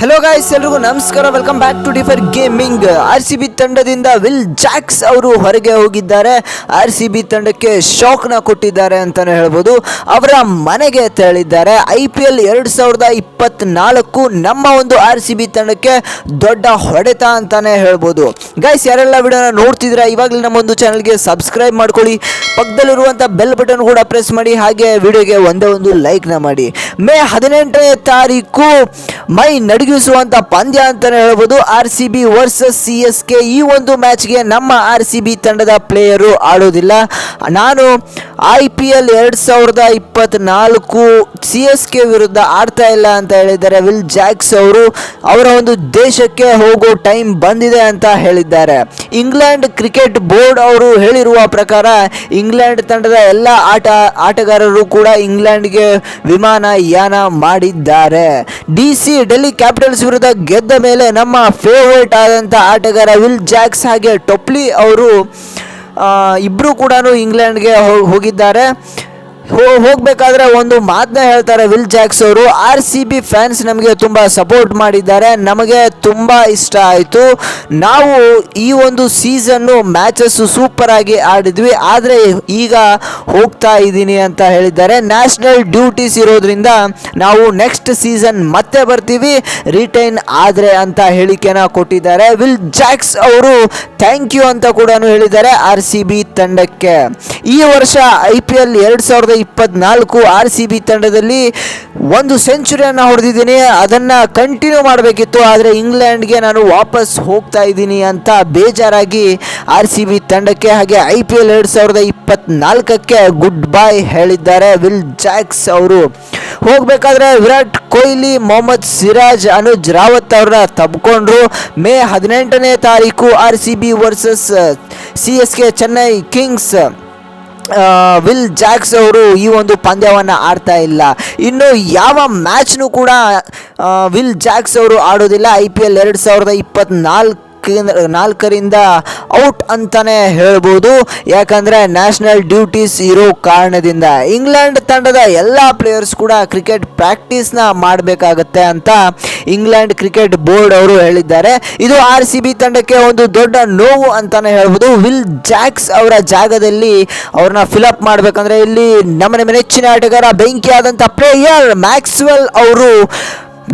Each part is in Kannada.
ಹೆಲೋ ಗಾಯ್ಸ್ ಎಲ್ರಿಗೂ ನಮಸ್ಕಾರ. Welcome back to differ gaming R C B ತಂಡದಿಂದ ವಿಲ್ ಜಾಕ್ಸ್ ಅವರು ಹೊರಗೆ ಹೋಗಿದ್ದಾರೆ. ಆರ್ ಸಿ ಬಿ ತಂಡಕ್ಕೆ ಶಾಕ್ನ ಕೊಟ್ಟಿದ್ದಾರೆ ಅಂತಾನೆ ಹೇಳ್ಬೋದು. ಅವರ ಮನೆಗೆ ತೆರಳಿದ್ದಾರೆ. ಐ ಪಿ ಎಲ್ ಎರಡು ಸಾವಿರದ ಇಪ್ಪತ್ತ್ನಾಲ್ಕು ನಮ್ಮ ಒಂದು ಆರ್ ಸಿ ಬಿ ತಂಡಕ್ಕೆ ದೊಡ್ಡ ಹೊಡೆತ ಅಂತಾನೆ ಹೇಳ್ಬೋದು. ಗಾಯ್ಸ್ ಯಾರೆಲ್ಲ ವಿಡಿಯೋನ ನೋಡ್ತಿದ್ರೆ ಇವಾಗಲೇ ನಮ್ಮ ಒಂದು ಚಾನಲ್ಗೆ ಸಬ್ಸ್ಕ್ರೈಬ್ ಮಾಡ್ಕೊಳ್ಳಿ. ಪಕ್ಕದಲ್ಲಿರುವಂಥ ಬೆಲ್ ಬಟನ್ ಕೂಡ ಪ್ರೆಸ್ ಮಾಡಿ, ಹಾಗೆ ವಿಡಿಯೋಗೆ ಒಂದೇ ಒಂದು ಲೈಕ್ನ ಮಾಡಿ. ಮೇ ಹದಿನೆಂಟನೇ ತಾರೀಕು, ಮೈ ನಡಗಿಸುವಂತ ಪಂದ್ಯ ಅಂತಾನೆ ಹೇಳ್ಬೋದು. R C B versus C S K ಈ ಒಂದು ಮ್ಯಾಚ್ಗೆ ನಮ್ಮ ಆರ್ ಸಿ ಬಿ ತಂಡದ ಪ್ಲೇಯರು ಆಡೋದಿಲ್ಲ. ನಾನು ಐ ಪಿ ಎಲ್ ಎರಡು ಸಾವಿರದ ಇಪ್ಪತ್ತ್ನಾಲ್ಕು ಸಿ ಎಸ್ ಕೆ ವಿರುದ್ಧ ಆಡ್ತಾ ಇಲ್ಲ ಅಂತ ಹೇಳಿದ್ದಾರೆ. ವಿಲ್ ಜಾಕ್ಸ್ ಅವರು ಅವರ ಒಂದು ದೇಶಕ್ಕೆ ಹೋಗೋ ಟೈಮ್ ಬಂದಿದೆ ಅಂತ ಹೇಳಿದ್ದಾರೆ. ಇಂಗ್ಲೆಂಡ್ ಕ್ರಿಕೆಟ್ ಬೋರ್ಡ್ ಅವರು ಹೇಳಿರುವ ಪ್ರಕಾರ ಇಂಗ್ಲೆಂಡ್ ತಂಡದ ಎಲ್ಲ ಆಟ, ಆಟಗಾರರು ಕೂಡ ಇಂಗ್ಲೆಂಡ್ಗೆ ವಿಮಾನ ಯಾನ ಮಾಡಿದ್ದಾರೆ. ಡಿ ಸಿ ಡೆಲ್ಲಿ ಕ್ಯಾಪಿಟಲ್ಸ್ ವಿರುದ್ಧ ಗೆದ್ದ ಮೇಲೆ ನಮ್ಮ ಫೇವರೇಟ್ ಆದಂಥ ಆಟಗಾರ ವಿಲ್ ಜಾಕ್ಸ್ ಹಾಗೆ ಟೊಪ್ಲಿ ಅವರು ಇಬ್ಬರು ಕೂಡ ಇಂಗ್ಲೆಂಡ್ಗೆ ಹೋಗಿದ್ದಾರೆ. ಹೋಗಬೇಕಾದ್ರೆ ಒಂದು ಮಾತನ್ನ ಹೇಳ್ತಾರೆ ವಿಲ್ ಜಾಕ್ಸ್ ಅವರು. ಆರ್ ಸಿ ಬಿ ಫ್ಯಾನ್ಸ್ ನಮಗೆ ತುಂಬ ಸಪೋರ್ಟ್ ಮಾಡಿದ್ದಾರೆ. ನಮಗೆ ತುಂಬ ಇಷ್ಟ ಆಯಿತು. ನಾವು ಈ ಒಂದು ಸೀಸನ್ನು ಮ್ಯಾಚಸ್ಸು ಸೂಪರ್ ಆಗಿ ಆಡಿದ್ವಿ. ಆದರೆ ಈಗ ಹೋಗ್ತಾ ಇದ್ದೀನಿ ಅಂತ ಹೇಳಿದ್ದಾರೆ. ನ್ಯಾಷನಲ್ ಡ್ಯೂಟೀಸ್ ಇರೋದ್ರಿಂದ ನಾವು ನೆಕ್ಸ್ಟ್ ಸೀಸನ್ ಮತ್ತೆ ಬರ್ತೀವಿ. ರಿಟೈನ್ ಆದರೆ ಅಂತ ಹೇಳಿಕೆನ ಕೊಟ್ಟಿದ್ದಾರೆ. ವಿಲ್ ಜಾಕ್ಸ್ ಅವರು ಥ್ಯಾಂಕ್ ಯು ಅಂತ ಕೂಡ ಹೇಳಿದ್ದಾರೆ ಆರ್ ಸಿ ಬಿ ತಂಡಕ್ಕೆ. ಈ ವರ್ಷ ಐ ಪಿ ಎಲ್ ಎರಡು ಸಾವಿರದ ಇಪ್ಪತ್ನಾಲ್ಕು ಆರ್ ಸಿ ಬಿ ತಂಡದಲ್ಲಿ ಒಂದು ಸೆಂಚುರಿಯನ್ನು ಹೊಡೆದಿದ್ದೀನಿ. ಅದನ್ನು ಕಂಟಿನ್ಯೂ ಮಾಡಬೇಕಿತ್ತು. ಆದರೆ ಇಂಗ್ಲೆಂಡ್ಗೆ ನಾನು ವಾಪಸ್ ಹೋಗ್ತಾ ಇದ್ದೀನಿ ಅಂತ ಬೇಜಾರಾಗಿ ಆರ್ ಸಿ ಬಿ ತಂಡಕ್ಕೆ ಹಾಗೆ ಐ ಪಿ ಎಲ್ ಎರಡು ಸಾವಿರದ ಇಪ್ಪತ್ನಾಲ್ಕಕ್ಕೆ ಗುಡ್ ಬೈ ಹೇಳಿದ್ದಾರೆ ವಿಲ್ ಜಾಕ್ಸ್ ಅವರು. ಹೋಗಬೇಕಾದ್ರೆ ವಿರಾಟ್ ಕೊಹ್ಲಿ, ಮೊಹಮ್ಮದ್ ಸಿರಾಜ್, ಅನುಜ್ ರಾವತ್ ಅವ್ರನ್ನ ತಬ್ಕೊಂಡ್ರು. ಮೇ ಹದಿನೆಂಟನೇ ತಾರೀಕು R C B versus, C S K Chennai kings. Will Jacks ಅವರು ಈ ಒಂದು ಪಂದ್ಯವನ್ನು ಆಡ್ತಾ ಇಲ್ಲ. ಇನ್ನು ಯಾವ ಮ್ಯಾಚ್ನೂ ಕೂಡ ವಿಲ್ ಜಾಕ್ಸ್ ಅವರು ಆಡೋದಿಲ್ಲ. ಐ ಪಿ ಎಲ್ ಎರಡು ಸಾವಿರದ ನಾಲ್ಕರಿಂದ ಔಟ್ ಅಂತಾನೆ ಹೇಳ್ಬೋದು. ಯಾಕಂದರೆ ನ್ಯಾಷನಲ್ ಡ್ಯೂಟೀಸ್ ಇರೋ ಕಾರಣದಿಂದ ಇಂಗ್ಲೆಂಡ್ ತಂಡದ ಎಲ್ಲ ಪ್ಲೇಯರ್ಸ್ ಕೂಡ ಕ್ರಿಕೆಟ್ ಪ್ರಾಕ್ಟೀಸ್ನ ಮಾಡಬೇಕಾಗತ್ತೆ ಅಂತ ಇಂಗ್ಲೆಂಡ್ ಕ್ರಿಕೆಟ್ ಬೋರ್ಡ್ ಅವರು ಹೇಳಿದ್ದಾರೆ. ಇದು ಆರ್ ಸಿ ಬಿ ತಂಡಕ್ಕೆ ಒಂದು ದೊಡ್ಡ ನೋವು ಅಂತಾನೆ ಹೇಳ್ಬೋದು. ವಿಲ್ ಜಾಕ್ಸ್ ಅವರ ಜಾಗದಲ್ಲಿ ಅವ್ರನ್ನ ಫಿಲಪ್ ಮಾಡಬೇಕಂದ್ರೆ ಇಲ್ಲಿ ನಮ್ಮ ನೆಚ್ಚಿನ ಆಟಗಾರ ಬೆಂಕಿಯಾದಂಥ ಪ್ಲೇಯರ್ ಮ್ಯಾಕ್ಸ್ವೆಲ್ ಅವರು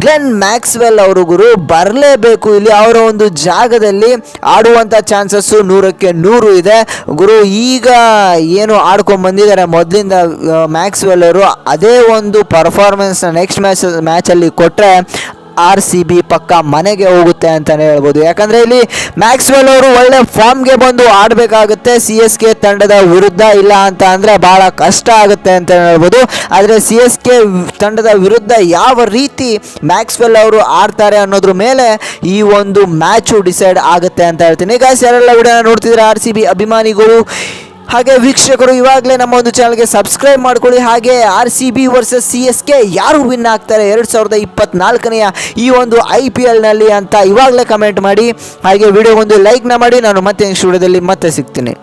ಗ್ಲೆನ್ ಮ್ಯಾಕ್ಸ್ವೆಲ್ ಅವರು ಗುರು, ಬರಲೇಬೇಕು ಇಲ್ಲಿ. ಅವರ ಒಂದು ಜಾಗದಲ್ಲಿ ಆಡುವಂಥ ಚಾನ್ಸಸ್ಸು ನೂರಕ್ಕೆ ನೂರು ಇದೆ. ಗುರು, ಈಗ ಏನು ಆಡ್ಕೊಂಡು ಬಂದಿದ್ದಾರೆ ಮೊದಲಿಂದ ಮ್ಯಾಕ್ಸ್ವೆಲ್ ಅವರು ಅದೇ ಒಂದು ಪರ್ಫಾರ್ಮೆನ್ಸ್ನ ನೆಕ್ಸ್ಟ್ ಮ್ಯಾಚ್ ಮ್ಯಾಚಲ್ಲಿ ಕೊಟ್ಟರೆ ಆರ್ ಸಿ ಬಿ ಪಕ್ಕ ಮನೆಗೆ ಹೋಗುತ್ತೆ ಅಂತಲೇ ಹೇಳ್ಬೋದು. ಯಾಕಂದರೆ ಇಲ್ಲಿ ಮ್ಯಾಕ್ಸ್ವೆಲ್ ಅವರು ಒಳ್ಳೆ ಫಾರ್ಮ್ಗೆ ಬಂದು ಆಡಬೇಕಾಗುತ್ತೆ. ಸಿ ಎಸ್ ಕೆ ತಂಡದ ವಿರುದ್ಧ ಇಲ್ಲ ಅಂತ ಅಂದರೆ ಭಾಳ ಕಷ್ಟ ಆಗುತ್ತೆ ಅಂತ ಹೇಳ್ಬೋದು. ಆದರೆ ಸಿ ಎಸ್ ಕೆ ತಂಡದ ವಿರುದ್ಧ ಯಾವ ರೀತಿ ಮ್ಯಾಕ್ಸ್ವೆಲ್ ಅವರು ಆಡ್ತಾರೆ ಅನ್ನೋದ್ರ ಮೇಲೆ ಈ ಒಂದು ಮ್ಯಾಚು ಡಿಸೈಡ್ ಆಗುತ್ತೆ ಅಂತ ಹೇಳ್ತೀನಿ. ಗಾಯ್ಸ್, ಯಾರೆಲ್ಲ ವಿಡಿಯೋನ ನೋಡ್ತಿದ್ರೆ ಆರ್ ಸಿ ಬಿ ಅಭಿಮಾನಿಗಳು ಹಾಗೆ ವೀಕ್ಷಕರು ಇವಾಗಲೇ ನಮ್ಮ ಒಂದು ಚಾನಲ್ಗೆ ಸಬ್ಸ್ಕ್ರೈಬ್ ಮಾಡ್ಕೊಳ್ಳಿ. ಹಾಗೆ R C B versus C S K ಯಾರು ವಿನ್ ಆಗ್ತಾರೆ ಎರಡು ಸಾವಿರದ ಇಪ್ಪತ್ನಾಲ್ಕನೆಯ ಈ ಒಂದು ಐ ಪಿ ಎಲ್ನಲ್ಲಿ ಅಂತ ಇವಾಗಲೇ ಕಮೆಂಟ್ ಮಾಡಿ. ಹಾಗೆ ವಿಡಿಯೋ ಒಂದು ಲೈಕ್ನ ಮಾಡಿ. ನಾನು ಮತ್ತೆ ನೆಕ್ಸ್ಟ್ ವಿಡಿಯೋದಲ್ಲಿ ಮತ್ತೆ ಸಿಗ್ತೀನಿ.